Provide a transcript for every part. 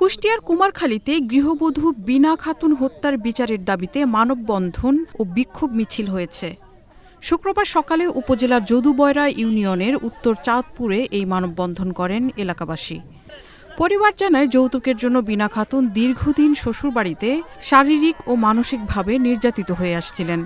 কুষ্টিয়ার কুমারখালীতে গৃহবধূ বিনা খাতুন হত্যার বিচারের দাবিতে মানববন্ধন ও বিক্ষোভ মিছিল হয়েছে। শুক্রবার সকালে উপজেলার যদুবয়রা ইউনিয়নের উত্তর চাঁদপুরে এই মানববন্ধন করেন এলাকাবাসী। পরিবার জানায় যৌতুকের জন্য বিনা খাতুন দীর্ঘদিন শ্বশুরবাড়িতে শারীরিক ও মানসিকভাবে নির্যাতিত হয়ে আসছিলেন।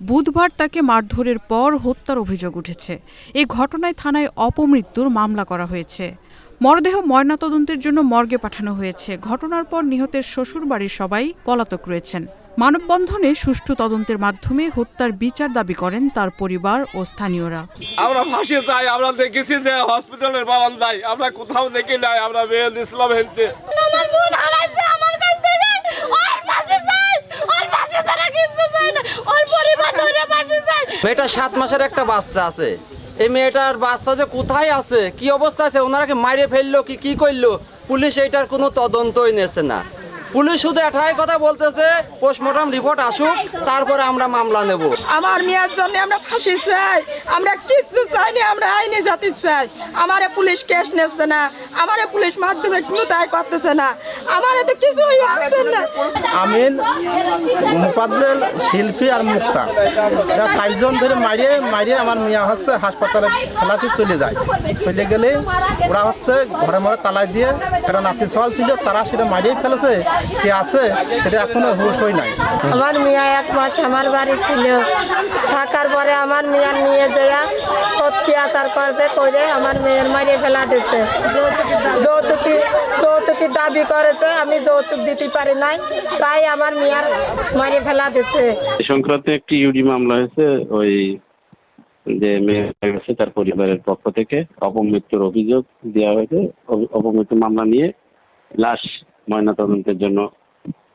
বুধবার তাকে মারধরের পর হত্যার অভিযোগ উঠেছে। এ ঘটনায় থানায় অপমৃত্যুর মামলা করা হয়েছে। মরদেহ ময়নাতদন্তের জন্য মর্গে পাঠানো হয়েছে। ঘটনার পর নিহতের শ্বশুরবাড়ির সবাই পলাতক রয়েছেন। মানববন্ধনে সুষ্ঠু তদন্তের মাধ্যমে হত্যার বিচার দাবি করেন তার পরিবার ও স্থানীয়রা। আমরা ফাঁসি চাই আমরা দেখেছি যে হসপিটালের বারান্দায় আমরা কোথাও দেখি নাই আমরা মেহেদ ইসলাম হেনতে। আমার বোন হারাইছে আমার কাছ থেকে ওর পাশে চাই ওর পাশে ছাড়া কিছু চাই না ওর পরিবার ধরে মেয়েটার সাত মাসের একটা বাচ্চা আছে। এই মেয়েটার বাচ্চা যে কোথায় আছে? কি অবস্থা আছে? ওনারা কি মাইরে ফেলল? কি কি করল? পুলিশ এইটার কোনো তদন্তই নেছে না। পুলিশ শুধু এটাই কথা বলতেছে পোস্টমর্টম রিপোর্ট আসুক, তারপরে আমরা মামলা নেব। আমার মেয়ের জন্য আমরা ফাঁসি চাই। আমরা কিছু চাইনি, আমরা আইনে জাতি চাই। আমারে পুলিশ কেস নিচ্ছে না। আমারে পুলিশ মাধ্যমে কোনো তাই করতেছে না। আমারে তো কিছুই না। আমিন মুফাজ্জল শিল্পী আর মুক্তা। এরা চারজন ধরে মারিয়ে মারিয়ে আমার মিয়া হচ্ছে হাসপাতালে ফেলাতে চলে যায়। চলে গেলে ওরা হচ্ছে ঘরে মরে তালা দিয়ে একটা নাতি সওয়াল ছিল তারা সেটা মারিয়ে ফেলেছে। কে আছে সেটা এখনও হুশ হয় নাই। আমার মেয়ে এক মাস আমার বাড়ি ছিল। থাকার পরে আমার মেয়ে নিয়ে যাইয়া অত্যাচার করতে করে আমার মেয়ের মারিয়ে ফেলা দিতে যৌতুকি যৌতুকি দাবি করেছে, আমি যৌতুক দিতে পারি নাই, তাই আমার মেয়ের মারিয়ে ফেলা দিতে সংক্রান্ত একটি ইউডি মামলা হয়েছে, ওই যে মেয়ে মারা গেছে তার পরিবারের পক্ষ থেকে অপমৃত্যুর অভিযোগ দেওয়া হয়েছে। অপমৃত্যু মামলা নিয়ে লাশ ময়নাতদন্তের জন্য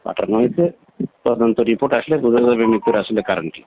পাঠানো হয়েছে। তদন্ত রিপোর্ট আসলে বোঝা যাবে মৃত্যুর আসলে কারণ কি।